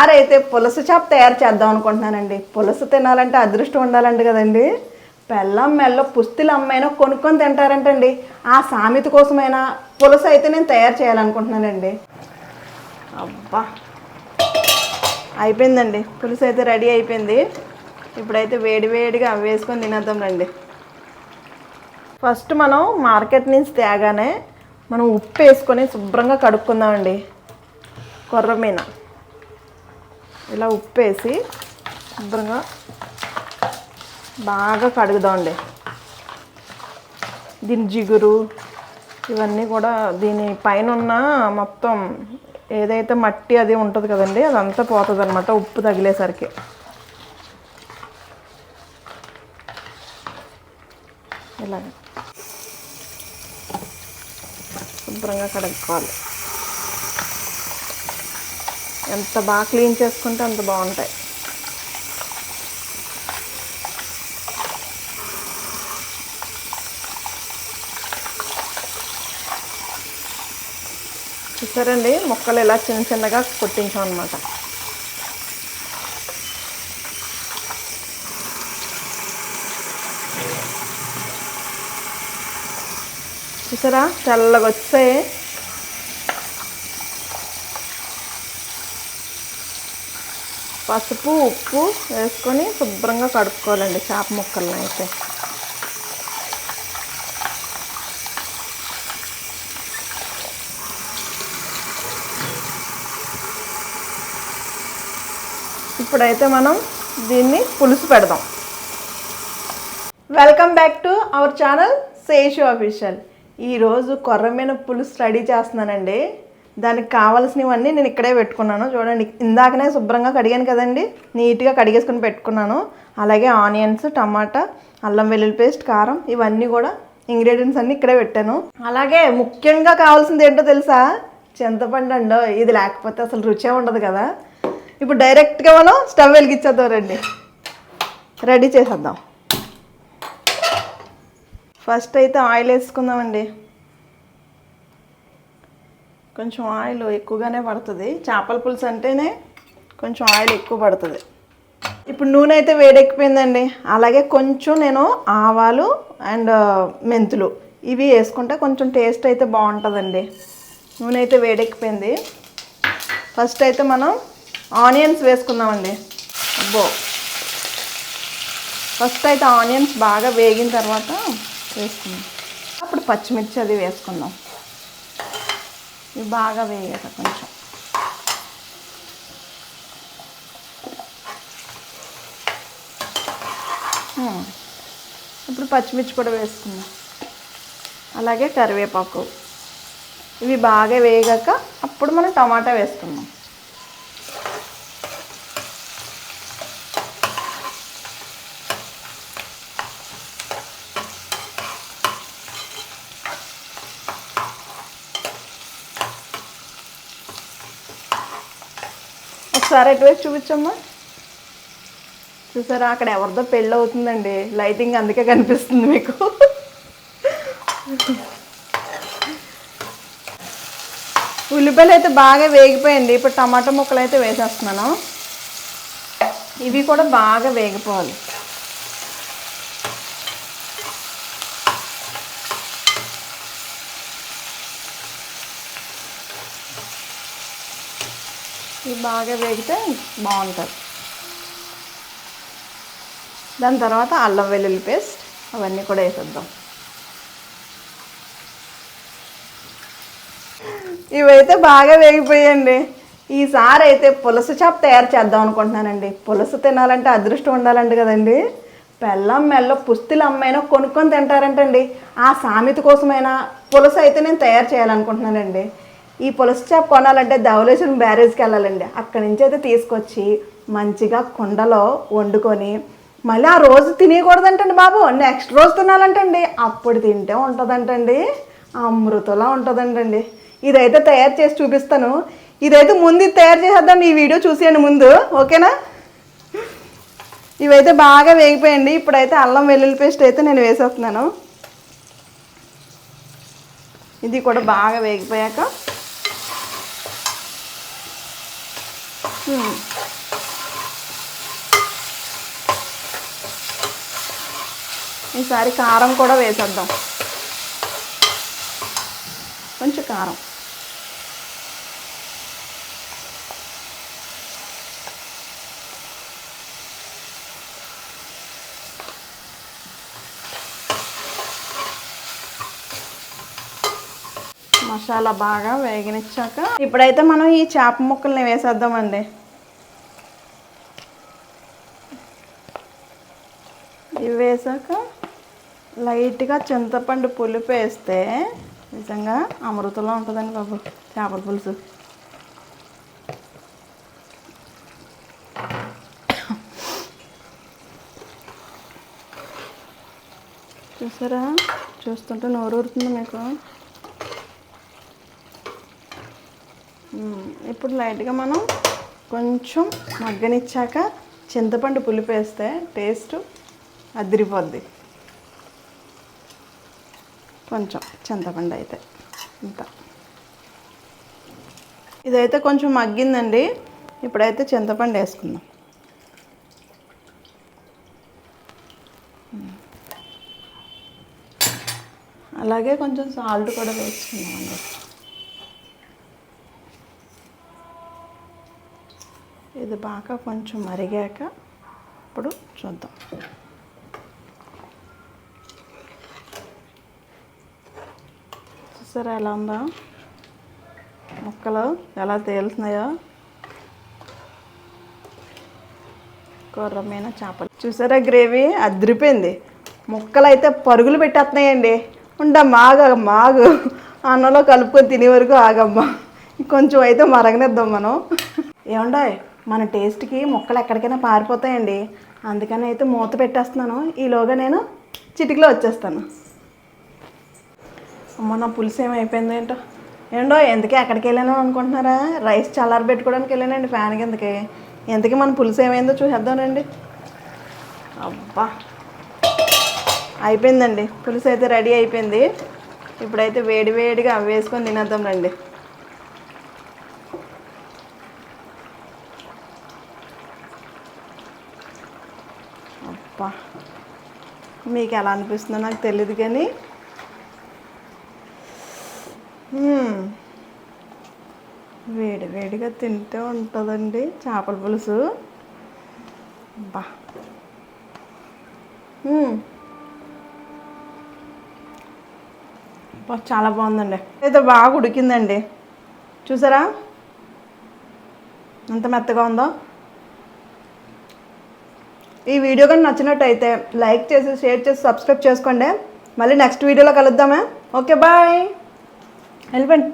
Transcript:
ఈసారి అయితే పులస చేప తయారు చేద్దాం అనుకుంటున్నానండి. పులస తినాలంటే అదృష్టం ఉండాలంట కదండి. పెళ్ళం మెల్ల పుస్తులు అమ్మైనా కొనుక్కొని తింటారంటండి. ఆ సామెత కోసమైనా పులస అయితే నేను తయారు చేయాలనుకుంటున్నానండి. అబ్బా! అయిపోయిందండి. పులుసు అయితే రెడీ అయిపోయింది. ఇప్పుడైతే వేడి వేడిగా వేసుకొని తినేద్దాం రండి. ఫస్ట్ మనం మార్కెట్ నుంచి తేగానే మనం ఉప్పు వేసుకొని శుభ్రంగా కడుక్కుందామండి. కొర్రమీన. ఇలా ఉప్పు వేసి శుభ్రంగా బాగా కడుగుదామండి దీని జిగురు ఇవన్నీ కూడా దీని పైన ఉన్న మొత్తం ఏదైతే మట్టి అది ఉంటుంది కదండి అదంతా పోతుంది అనమాట ఉప్పు తగిలేసరికి. ఇలాగ. శుభ్రంగా కడుక్కోవాలి. ఎంత బాగా క్లీన్ చేసుకుంటే అంత బాగుంటాయి. చూసారండి? మొక్కలు ఇలా చిన్న చిన్నగా కొట్టించాం అనమాట చూసారా? తెల్లగా వచ్చాయి. పసుపు ఉప్పు వేసుకొని శుభ్రంగా కడుక్కోవాలండి చేప ముక్కలను అయితే. ఇప్పుడైతే మనం దీన్ని పులుసు పెడదాం. Welcome back to our channel Seshu official. ఈరోజు కొర్రమైన పులుసు రెడీ చేస్తున్నానండి. దానికి కావాల్సినవన్నీ నేను ఇక్కడే పెట్టుకున్నాను. చూడండి ఇందాకనే శుభ్రంగా కడిగాను కదండి. నీట్గా కడిగేసుకుని పెట్టుకున్నాను. అలాగే ఆనియన్స్ టమాటా అల్లం వెల్లుల్లి పేస్ట్ కారం ఇవన్నీ కూడా ఇంగ్రీడియంట్స్ అన్నీ ఇక్కడే పెట్టాను. అలాగే ముఖ్యంగా కావాల్సింది ఏంటో తెలుసా? చింతపండు అండో. ఇది లేకపోతే అసలు రుచే ఉండదు కదా. ఇప్పుడు డైరెక్ట్గా మనం స్టవ్ వెలిగించేద్దాం రండి రెడీ చేసేద్దాం. ఫస్ట్ అయితే ఆయిల్ వేసుకుందామండి. కొంచెం ఆయిల్ ఎక్కువగానే పడుతుంది. చేపల పులుసు అంటేనే కొంచెం ఆయిల్ ఎక్కువ పడుతుంది. ఇప్పుడు నూనె అయితే వేడెక్కిపోయిందండి. అలాగే కొంచెం నేను ఆవాలు అండ్ మెంతులు ఇవి వేసుకుంటే కొంచెం టేస్ట్ అయితే బాగుంటుందండి. నూనె అయితే వేడెక్కిపోయింది. ఫస్ట్ అయితే మనం ఆనియన్స్ వేసుకుందామండి. అబ్బో! ఫస్ట్ అయితే ఆనియన్స్ బాగా వేగిన తర్వాత వేసుకుందాం. అప్పుడు పచ్చిమిర్చి అది వేసుకుందాం. ఇవి బాగా వేయాక కొంచెం. ఇప్పుడు పచ్చిమిర్చి కూడా వేసుకుందాం. అలాగే కరివేపాకు. ఇవి బాగా వేగాక అప్పుడు మనం టమాటా వేసుకుందాం. ఒకసారి ఎటువైపు చూపించమ్మా. చూసారా? అక్కడ ఎవరిదో పెళ్ళి అవుతుందండి. లైటింగ్ అందుకే కనిపిస్తుంది మీకు. ఉల్లిపాయలు అయితే బాగా వేగిపోయింది. ఇప్పుడు టమాటా ముక్కలు అయితే వేసేస్తున్నాను. ఇవి కూడా బాగా వేగిపోవాలి. ఇవి బాగా వేగితే బాగుంటుంది దాని తర్వాత అల్లం వెల్లుల్లి పేస్ట్ అవన్నీ కూడా వేసేద్దాం. ఇవైతే బాగా వేగిపోయాయండి. ఈసారి అయితే పులస చాప్ తయారు చేద్దాం అనుకుంటున్నానండి. పులస తినాలంటే అదృష్టం ఉండాలంట కదండి. పెళ్ళం మెల్ల పుస్తులు అమ్మైనా కొనుక్కొని తింటారంటండి. ఆ సామెత కోసమైనా పులస అయితే నేను తయారు చేయాలనుకుంటున్నానండి. ఈ పులస చేప కొనాలంటే ధవలేశ్వరం బ్యారేజ్కి వెళ్ళాలండి. అక్కడి నుంచి అయితే తీసుకొచ్చి మంచిగా కుండలో వండుకొని మళ్ళీ ఆ రోజు తినేయకూడదంటండి బాబు. నెక్స్ట్ రోజు తినాలంటండి. అప్పుడు తింటే ఉంటుందంటండి. అమృతలా ఉంటుందంటండి. ఇదైతే తయారు చేసి చూపిస్తాను. ఇదైతే ముందు తయారు చేసేద్దాం. ఈ వీడియో చూసేయండి ముందు. ఓకేనా? ఇవైతే బాగా వేగిపోయండి. ఇప్పుడైతే అల్లం వెల్లుల్లి పేస్ట్ అయితే నేను వేసేస్తున్నాను. ఇది కూడా బాగా వేగిపోయాక హ్మ్. ఈసారి కారం కూడా వేసేద్దాం కొంచెం కారం మసాలా బాగా వేగనిచ్చాక ఇప్పుడైతే మనం ఈ చేప ముక్కల్ని వేసేద్దామండి ఇవి వేసాక లైట్గా చింతపండు పులుపు వేస్తే నిజంగా అమృతంలో ఉంటుందండి బాబు. చేపల పులుసు. చూసారా? చూస్తుంటే నోరు ఊరుతుంది మీకు ఇప్పుడు లైట్గా మనం కొంచెం మగ్గనిచ్చాక చింతపండు పులుపు వేస్తే టేస్ట్ అదిరిపోద్ది. కొంచెం చింతపండు అయితే ఇంత ఇదైతే కొంచెం మగ్గిందండి. ఇప్పుడైతే చింతపండు వేసుకుందాం. అలాగే కొంచెం సాల్ట్ కూడా వేసుకుందామండి. ఇది బాగా కొంచెం మరిగాక ఇప్పుడు చూద్దాం. చూసారా ఎలా ఉందో? ముక్కలు ఎలా తేలుతున్నాయో. కొర్రమైన చేపలు. చూసారా గ్రేవీ? అదిరిపోయింది. ముక్కలు అయితే పరుగులు పెట్టేస్తున్నాయండి. ఉండమ్మా మాగ మాగు. అన్నంలో కలుపుకొని తినే వరకు ఆగమ్మా. కొంచెం అయితే మరగనిద్దాం మనం. ఏమండాయ్ మన టేస్ట్కి ముక్కలు ఎక్కడికైనా పారిపోతాయండి. అందుకని అయితే మూత పెట్టేస్తున్నాను. ఈలోగా నేను చిటికలో వచ్చేస్తాను. అమ్మ నా పులుసు ఏమైపోయింది ఏంటో? ఏంటో ఎందుకే ఎక్కడికి వెళ్ళాను అనుకుంటున్నారా? రైస్ చల్లారి పెట్టుకోవడానికి వెళ్ళానండి ఫ్యాన్ కిందకి. ఎందుకే మన పులుసు ఏమైందో చూసేద్దామండి అబ్బా. అయిపోయిందండి. పులుసు అయితే రెడీ అయిపోయింది. ఇప్పుడైతే వేడి వేడిగా అవి వేసుకొని తినేద్దాం రండి. అబ్బా. మీకు ఎలా అనిపిస్తుందో నాకు తెలియదు కానీ వేడి వేడిగా తింటే ఉంటుందండి చేపల పులుసు. బా. బా, చాలా బాగుందండి. అయితే బాగా ఉడికిందండి. చూసారా? ఎంత మెత్తగా ఉందో. ఈ వీడియో కానీ నచ్చినట్టయితే లైక్ చేసి షేర్ చేసి సబ్స్క్రైబ్ చేసుకోండి. మళ్ళీ నెక్స్ట్ వీడియోలో కలుద్దామే. Okay bye. వెళ్ళిపోండి.